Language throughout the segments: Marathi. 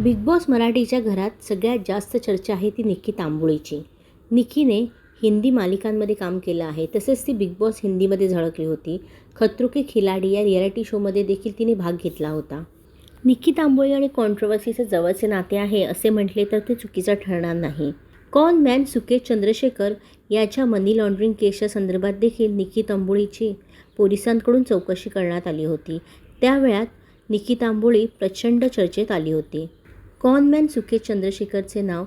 बिग बॉस मराठीच्या घरात सगळ्यात जास्त चर्चा आहे ती निक्की तांबोळीची. निक्कीने हिंदी मालिकांमध्ये काम केलं आहे तसेच ती बिग बॉस हिंदीमध्ये झळकली होती. खतरो के खिलाडी या रियालिटी शोमध्ये देखील तिने भाग घेतला होता. निक्की तांबोळी आणि कॉन्ट्रोवर्सीचे जवळचे नाते आहे असे म्हटले तर ते चुकीचं ठरणार नाही. कॉन मॅन सुकेश चंद्रशेखर याच्या मनी लॉन्ड्रिंग केसच्या संदर्भात देखील निक्की तांबोळीची पोलिसांकडून चौकशी करण्यात आली होती. त्यावेळात निक्की तांबोळी प्रचंड चर्चेत आली होती. कॉनमॅन सुकेश चंद्रशेखरचे नाव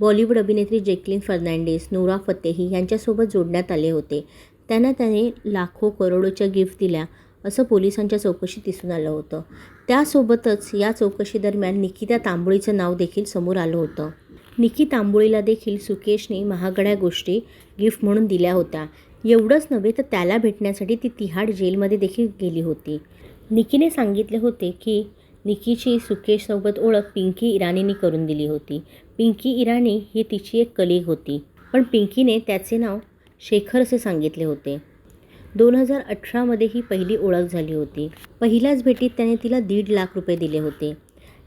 बॉलिवूड अभिनेत्री जेकलिन फर्नांडिस नोरा फतेही यांच्यासोबत जोडण्यात आले होते. त्यांना त्याने लाखो करोडोच्या गिफ्ट दिल्या असं पोलिसांच्या चौकशीत दिसून आलं होतं. त्यासोबतच या चौकशीदरम्यान निकिता तांबोळीचं नाव देखील समोर आलं होतं. निकी तांबोळीला देखील सुकेशने महागड्या गोष्टी गिफ्ट म्हणून दिल्या होत्या. एवढंच नव्हे तर त्याला भेटण्यासाठी ती तिहाड जेलमध्ये देखील गेली होती. निकीने सांगितले होते की निकीची सुकेशसोबत ओळख पिंकी इराणीने करून दिली होती. पिंकी इराणी ही तिची एक कलीग होती पण पिंकीने त्याचे नाव शेखर असे सांगितले होते. दोन हजार अठरामध्ये ही पहिली ओळख झाली होती. पहिल्याच भेटीत त्याने तिला दीड लाख रुपये दिले होते.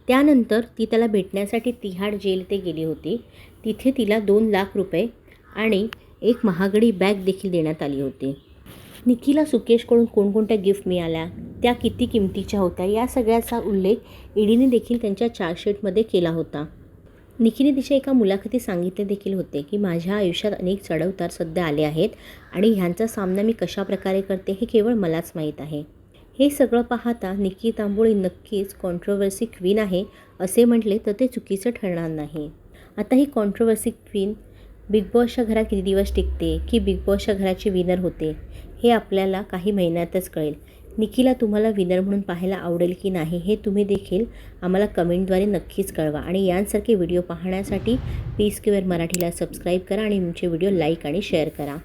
त्यानंतर ती त्याला भेटण्यासाठी तिहाड जेल ते गेली होती. तिथे तिला दोन लाख रुपये आणि एक महागडी बॅग देखील देण्यात आली होती. निकीला सुकेशकडून कोणकोणत्या गिफ्ट मिळाल्या? त्या किती किमतीच्या होत्या या सगळ्याचा उल्लेख ईडीने देखील त्यांच्या चार्जशीटमध्ये केला होता. निखिने तिच्या एका मुलाखतीत सांगितले देखील होते की माझ्या आयुष्यात अनेक चढउतार सध्या आले आहेत आणि ह्यांचा सामना मी कशा प्रकारे करते हे केवळ मलाच माहीत आहे. हे सगळं पाहता निकी तांबोळी नक्कीच कॉन्ट्रोवर्सी क्वीन आहे असे म्हटले तर ते चुकीचं ठरणार नाही. आता ही कॉन्ट्रोवर्सी क्वीन बिग बॉसच्या घरात किती दिवस टिकते? की बिग बॉसच्या घराची विनर होते? हे आपल्याला काही महिन्यातच कळेल. निकीला तुम्हाला विनर म्हणून पाहायला आवडेल की नाही हे तुम्ही देखील आम्हाला कमेंटद्वारे नक्कीच कळवा. आणि यांसारखे व्हिडिओ पाहण्यासाठी पी स्क्युअर मराठीला सबस्क्राईब करा आणि तुमचे व्हिडिओ लाईक आणि शेअर करा.